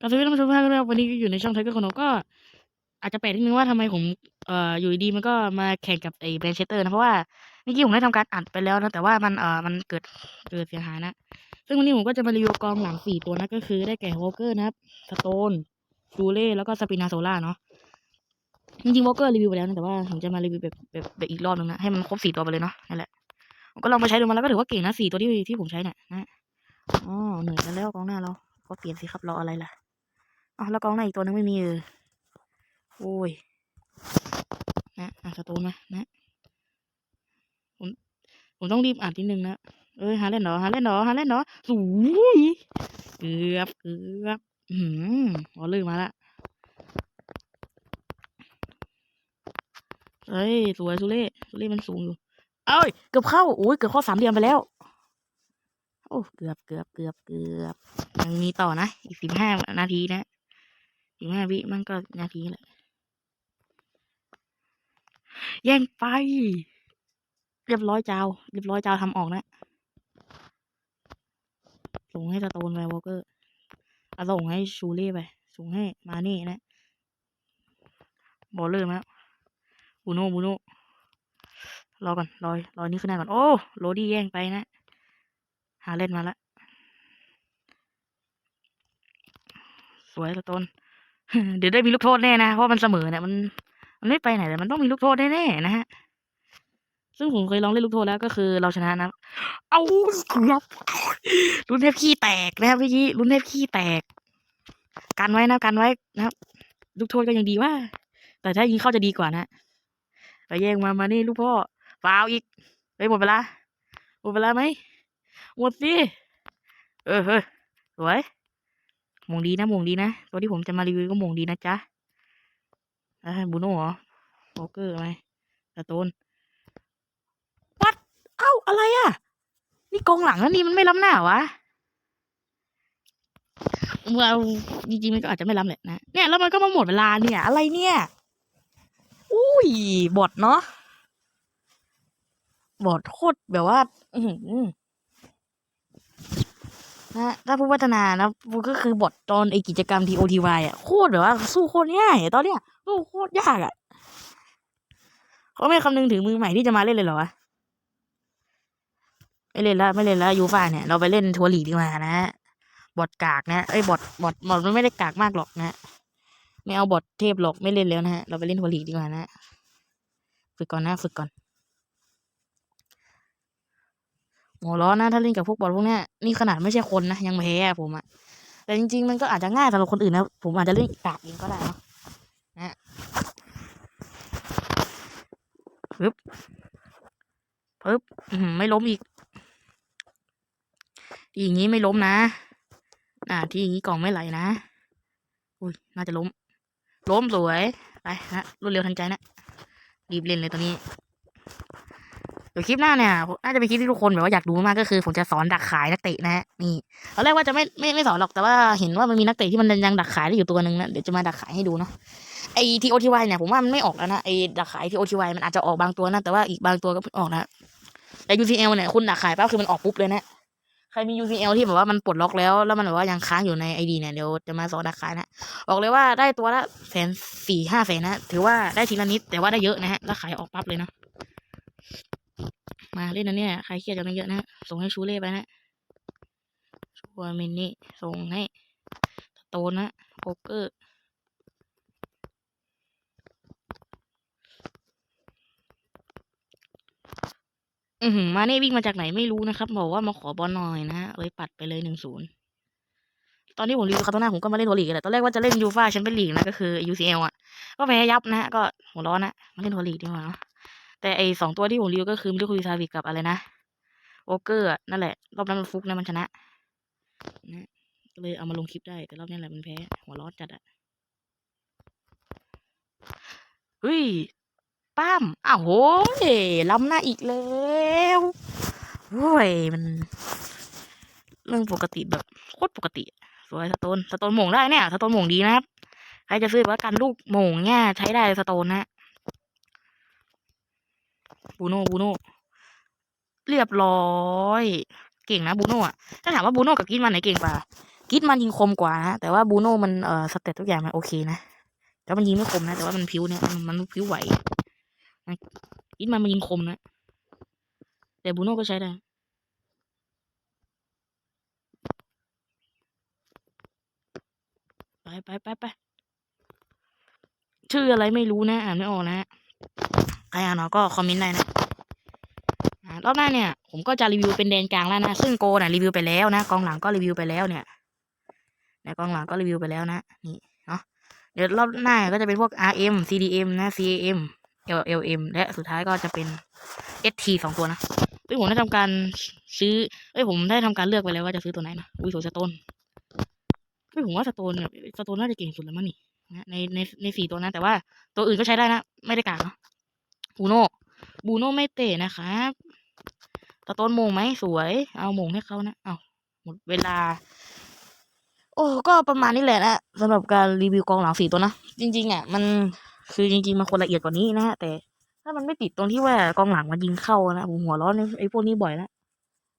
กับสวัสดีท่านผู้ชมทุกท่านด้วยนะครับวันนี้อยู่ในช่องไทเกอร์คอนก็ อาจจะแปลกนิดนึงว่าทำไมผมเอ่ออยู่ดีๆมันก็มาแข่งกับไอ้แบนเชสเตอร์นะเพราะว่าเมื่อกี้ผมได้ทำการอัดไปแล้วนะแต่ว่ามันเอ่อมันเกิดเกิดเสียหายนะ ซึ่งวันนี้ผมก็จะมารีวิวกองหลังสี่ตัวนะก็คือได้แก่วอลเกอร์นะครับสโตนชูเล่แล้วก็สปินาโซล่าเนาะจริงๆวอลเกอร์รีวิวไปแล้วนะแต่ว่าผมจะมารีวิวแบบแบบแบบอีกรอบนึงนะให้มันครบสี่ตัวไปเลยเนาะนั่นแหละผมก็ลองมาใช้ดูมาแล้วก็ถือว่าเก่งนะสี่ตัวที่ที่ผมใช้เนี่ยนะอ๋อเหนื่อยกันแล้วกองหน้าเราก็เปลี่ยนสิครับรออะไรล่ะ อ๋อแล้วกองหน้าอีกตัวนึงไม่มีเออโอ้ย นะอะสตูนมานะ ผม ผมต้องรีบอ่านนิดนึงนะ เอ้ย หาเล่นเหรอ หาเล่นเหรอ หาเล่นเหรอสูยเกือบเกือบอืมออลืมมาละเฮ้ย สวยสุเล่สุเล่มันสูงอยู่ เอ้ย เกือบเข้า โอ้ย เกือบเข้าสามเหลี่ยมไปแล้ว โอ้ เกือบ เกือบ เกือบ เกือบ ยังมีต่อนะ อีกสิบห้านาทีนะ สิบห้าวิมันก็นาทีแหละแย่งไป เรียบร้อยเจ้า เรียบร้อยเจ้าทำออกนะส่งให้สโตนไปวอลเกอร์เอาส่งให้ชูเล่ไป ส่งให้มาเน่นะ บอลเลอร์มาแล้วบูโน่บูโน่รอก่อนรอรอนี่ขึ้นหน้าก่อน โอ้ โรดี้แย่งไปนะ หาเล่นมาละ สวยสโตน เดี๋ยวได้มีลูกโทษแน่นะเพราะมันเสมอเนี่ยมันมันไม่ไปไหนเลยมันต้องมีลูกโทษแน่ๆนะฮะซึ่งผมเคยลองเล่นลูกโทษแล้วก็คือเราชนะนะ เอาเกือบรุ่นเทพขี้แตกนะครับเมื่อกี้รุ่นเทพขี้แตก กันไว้นะกันไว้นะครับลูกโทษก็ยังดีว่า แต่ถ้ายิงเข้าจะดีกว่านะไปแย่งมามานี่ลูกพ่อฟาวอีกไปหมดเวลาหมดเวลาไหมหมดสิเออเฮ้ยสวย มงดีนะมงดีนะ ตัวที่ผมจะมารีวิวก็มงดีนะจ๊ะแล้วบูโน่เหรอโบเกอร์ไหมสโตนวัดเอ้าอะไรอะ นี่กองหลังแล้วนี่มันไม่ล้ำหน้าวะเราจริงๆมันก็อาจจะไม่ล้ำแหละนะ เนี่ยแล้วมันก็มาหมดเวลาเนี่ย อะไรเนี่ย อุ้ยบอดเนาะบอดโคตรแบบว่า อื นะถ้าผู้พัฒนานะก็คือบอดตอนไอกิจกรรม TOTY อะโคตรแบบว่าสู้โคตรง่ายตอนเนี้ยสู้โคตรยากอะเขาไม่คำนึงถึงมือใหม่ที่จะมาเล่นเลยเหรอวะไม่เล่นแล้วไม่เล่นแล้วยูฟ่าเนี่ย เราไปเล่นทัวร์ลีดีกว่านะบอดกากนะไอ้บอดบอดบอดมันไม่ได้กากมากหรอกนะไม่เอาบอดเทพหรอกไม่เล่นแล้วนะฮะเราไปเล่นทัวร์ลีดีกว่านะฝึกก่อนนะฝึกก่อน หัวร้อนนะถ้าเล่นกับพวกบอลพวกเนี้ยนี่ขนาดไม่ใช่คนนะยังแพ้ผมอะแต่จริง ๆ มันก็อาจจะง่ายสำหรับคนอื่นนะผมอาจจะเล่นกากเองก็ได้เนะนะปึ๊บปึ๊บอือหือไม่ล้มอีกทีอย่างนี้ไม่ล้มนะอ่าที่อย่างนี้กล่องไม่ไหลนะอุ้ยน่าจะล้ม ล้มสวยไปนะรวดเร็วทันใจนะรีบเล่นเลยตอนนี้ เดี๋ยวคลิปหน้าเนี่ยน่าจะเป็นคลิปที่ทุกคนแบบว่าอยากดูมากก็คือ ผมจะสอนดักขายนักเตะนะฮะนี่ตอนแรกว่าจะไม่ไม่ไม่สอนหรอกแต่ว่าเห็นว่ามันมีนักเตะที่มันยังดักขายได้อยู่ตัวหนึ่งนะเดี๋ยวจะมาดักขายให้ดูเนาะไอทีโอทีวเนี่ยผมว่ามันไม่ออกแล้วนะไอดักขายทีโอทีวมันอาจจะออกบางตัวนะแต่ว่าอีกบางตัวก็ออกนะแต่ UCL เนี่ยคุณดักขายปั๊บคือมันออกปุ๊บเลยนะใครมี UCL ที่แบบว่ามันปลดล็อกแล้ว แล้วมันแบบว่ายังค้างอยู่ในไอดีเนี่ยเดี๋ยวจะมาสอนดักขายนะบอกเลยว่าได้ตัวละแสนสี่ห้าแสนนะ ถือว่าได้ทีละนิดแต่ว่าได้เยอะนะฮะแล้วขายออกปั๊บเลยนะ มาเล่นนะเนี่ยใครเครียดจะได้เยอะนะส่งให้ชูเล่ไปนะชัวมินนี่ส่งให้โตนนะโป๊กเกอร์อือหือมาเน่วิ่งมาจากไหนไม่รู้นะครับบอกว่ามาขอบอลหน่อยนะฮะเลยปัดไปเลยหนึ่งศูนย์ตอนที่ผมรีวิวคาโตนาผมก็มาเล่นทัวร์ลีกแหละตอนแรกว่าจะเล่นยูฟ่าแชมเปี้ยนลีกนะก็คือ UCL อะ ก็แพ้ยับนะฮะก็หัวร้อนนะมาเล่นทัวร์ลีกดีกว่าเนอะ แต่ไอสองตัวที่ผมรีวิวก็คือมิลคุยซาวิกกับอะไรนะโอเกอร์นั่นแหละ รอบนั้นมันฟุกนะมันชนะนะก็เลยเอามาลงคลิปได้ แต่รอบนี้แหละมันแพ้ หัวร้อนจัดอะเฮ้ยป้ามอ้าวโหยล้ำหน้าอีกแล้วโว้ยมันเรื่องปกติแบบโคตรปกติสวยสโตนสโตนหม่งได้เนี่ยสโตนหม่งดีนะครับใครจะซื้อว่ากันลูกหม่งเนี่ยใช้ได้สโตนนะ บูโน่บูโน่เรียบร้อย เก่งนะบูโน่อะถ้าถามว่าบูโน่กับกินมันไหนเก่งกว่ากิดมันยิงคมกว่านะแต่ว่าบูโน่มันเอ่อสเตตทุกอย่างมันโอเคนะแต่มันยิงไม่คมนะแต่ว่ามันผิวเนี่ยมันผิวไหวกิดมันมันยิงคมนะแต่บูโน่ก็ใช้ได้ไปไปไปไปชื่ออะไรไม่รู้นะ อ่านไม่ออกนะ ใครอ่านออกก็คอมเมนต์ได้นะรอบหน้าเนี่ย ผมก็จะรีวิวเป็นแดนกลางแล้วนะซึ่งโกน่ะรีวิวไปแล้วนะกองหลังก็รีวิวไปแล้วเนี่ยในกองหลังก็รีวิวไปแล้วนะนี่เนาะเดี๋ยวรอบหน้าก็จะเป็นพวก RM CDM นะ CAM LLM และสุดท้ายก็จะเป็น ST สองตัวนะเอ้ยผมได้ทำการซื้อเอ้ยผมได้ทำการเลือกไปแล้วว่าจะซื้อตัวไหนนะอุ้ยโซสโตนเฮ้ยผมว่าสโตนเนี่ยสโตนน่าจะเก่งสุดแล้วมั้งนี่นะในในในสี่ตัวนะแต่ว่าตัวอื่นก็ใช้ได้นะ ไม่ได้กากเนาะ บูโน่บูโน่ไม่เตะนะครับสโตนมงไหมสวย เอามงให้เขานะ เอาหมดเวลา โอ้ก็ประมาณนี้แหละนะสำหรับการรีวิวกองหลังสี่ตัวนะจริงๆอะมันคือจริงๆมันควรละเอียดกว่านี้นะฮะแต่ถ้ามันไม่ติดตรงที่ว่ากองหลังมันยิงเข้านะผมหัวร้อนไอ้พวกนี้บ่อยแล้ว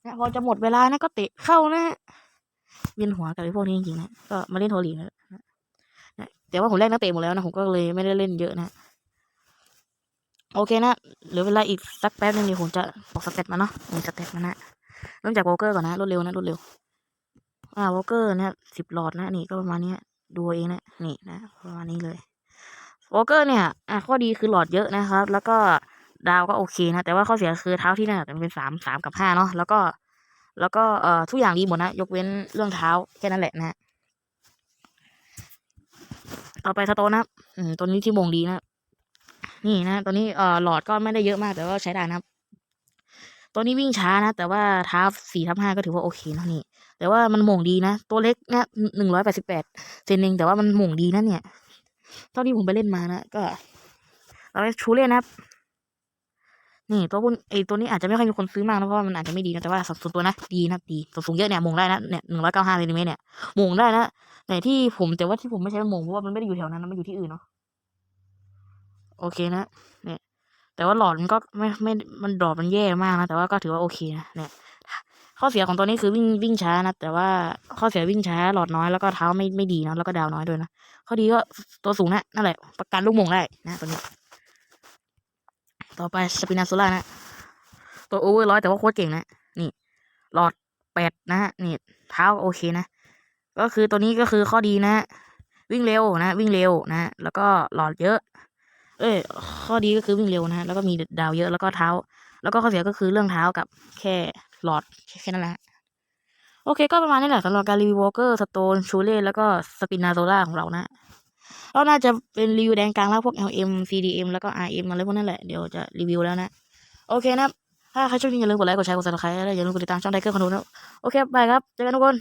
นะพอจะหมดเวลานะก็เตะเข้านะเวียนหัวกับไอ้พวกนี้จริงๆนะก็มาเล่นโทรลีนะนะแต่ว่าผมแลกนักเตะหมดแล้วนะผมก็เลยไม่ได้เล่นเยอะนะ โอเคนะเหลือเวลาอีกสักแป๊บนึงเดี๋ยวผมจะบอกสเต็ปมาเนาะมีสเต็ปมานะเริ่มจากโวเกอร์ก่อนนะรวดเร็วนะรวดเร็ว อ่าวอลเกอร์เนี่ยสิบหลอดนะนี่ก็ประมาณนี้ดูเองนะนี่นะประมาณนี้เลยวอลเกอร์เนี่ยอะข้อดีคือหลอดเยอะนะครับ แล้วก็ดาวก็โอเคนะ แต่ว่าข้อเสียคือเท้าที่หน้าแต่มันเป็นสามสามกับห้าเนาะแล้วก็ แล้วก็เอ่อทุกอย่างดีหมดนะ ยกเว้นเรื่องเท้าแค่นั้นแหละนะต่อไปสโตนนะอืมตัวนี้ที่มงดีนะ นี่นะตัวนี้เอ่อหลอดก็ไม่ได้เยอะมากแต่ว่าใช้ได้นะครับ ตัวนี้วิ่งช้านะ แต่ว่าท้าสี่ทับห้าก็ถือว่าโอเคนะนี่ แต่ว่ามันหม่งดีนะ ตัวเล็กนะหนึ่งร้อยแปดสิบแปดเซนเองแต่ว่ามันหม่งดีนะเนี่ยเท่าที่ผมไปเล่นมานะก็เราไปชูเล่นนะครับ นี่ตัวบุญไอตัวนี้อาจจะไม่ค่อยมีคนซื้อมากนะเพราะว่ามันอาจจะไม่ดีนะแต่ว่าส่วนตัวนะดีนะดีส่วนสูงเยอะเนี่ยหม่งได้นะเนี่ยหนึ่งร้อยเก้าห้าเซนติเมตรเนี่ยหม่งได้นะแต่ที่ผมแต่ว่าที่ผมไม่ใช้หม่งเพราะว่ามันไม่ได้อยู่แถวนั้นนะมันอยู่ที่อื่นเนาะ โอเคนะเนี่ย แต่ว่าหลอดมันก็ไม่ไม่มันดรอปมันแย่มากนะแต่ว่าก็ถือว่าโอเคนะเนี่ยข้อเสียของตัวนี้คือวิ่งวิ่งช้านะแต่ว่าข้อเสียวิ่งช้าหลอดน้อยแล้วก็เท้าไม่ไม่ดีนะแล้วก็ดาวน้อยด้วยนะข้อดีก็ตัวสูงนะนั่นแหละประกันลูกมงได้นะตัวนี้ ต่อไปสปินาโซล่านะตัวโอเวอร์ร้อยแต่ว่าโคตรเก่งนะนี่ หลอดแปดนะฮะนี่เท้าโอเคนะ ก็คือตัวนี้ก็คือข้อดีนะ วิ่งเร็วนะ วิ่งเร็วนะ แล้วก็หลอดเยอะ เอ้ยข้อดีก็คือวิ่งเร็วนะฮะแล้วก็มีดาวเยอะแล้วก็เท้า แล้วก็ข้อเสียก็คือเรื่องเท้ากับแค่หลอดแค่นั้นแหละโอเค ก็ประมาณนี้แหละสำหรับการรีวิววอลเกอร์สโตนชูเล่แล้วก็สปินาโซล่าของเรานะเราน่าจะเป็นรีวิวแดงกลางแล้วพวก LM CDM แล้วก็ RM อะไรพวกนั้นแหละเดี๋ยวจะรีวิวแล้วนะ โอเคนะถ้าใครชอบอย่าลืมกดไลค์กดแชร์กดซับสไครต์และอย่าลืมกดติดตามช่องไทเกอร์คอนโดนะโอเคบายครับเจอกันทุกคน